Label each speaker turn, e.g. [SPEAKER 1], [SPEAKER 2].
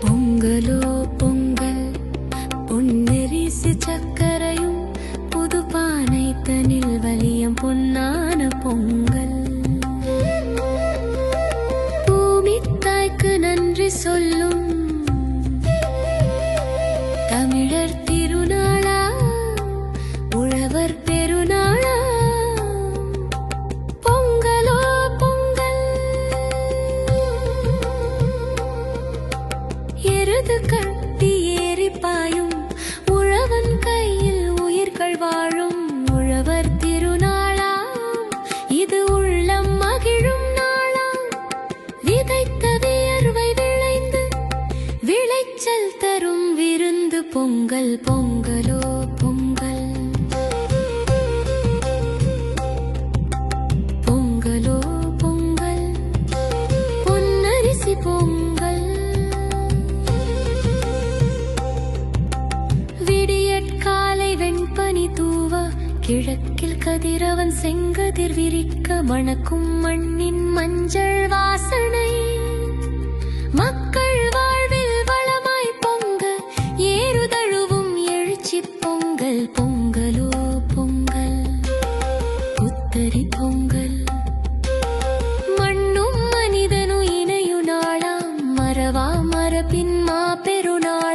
[SPEAKER 1] പൊങ്കലോ പൊങ്കൽ പൊന്നെരിസി ചക്കരയും புது பானை தனில் வலியம் பொன்னான பொங்கல். பூமி தாய்க்கு நன்றி சொல்லும் தமிழர் திருநாளா விளைச்சல் தரும் விருந்து பொங்கல் பொங்கலோ பொங்கல். பொங்கலோ பொங்கல். பொன்னரிசி பொங்கல். விடியற்காலை வெண்பனி தூவ கிழக்கில் கதிரவன் செங்கதிர் விரிக்க மணக்கும் மண்ணின் மஞ்சள் வாசனை පින් මා පෙරුණා.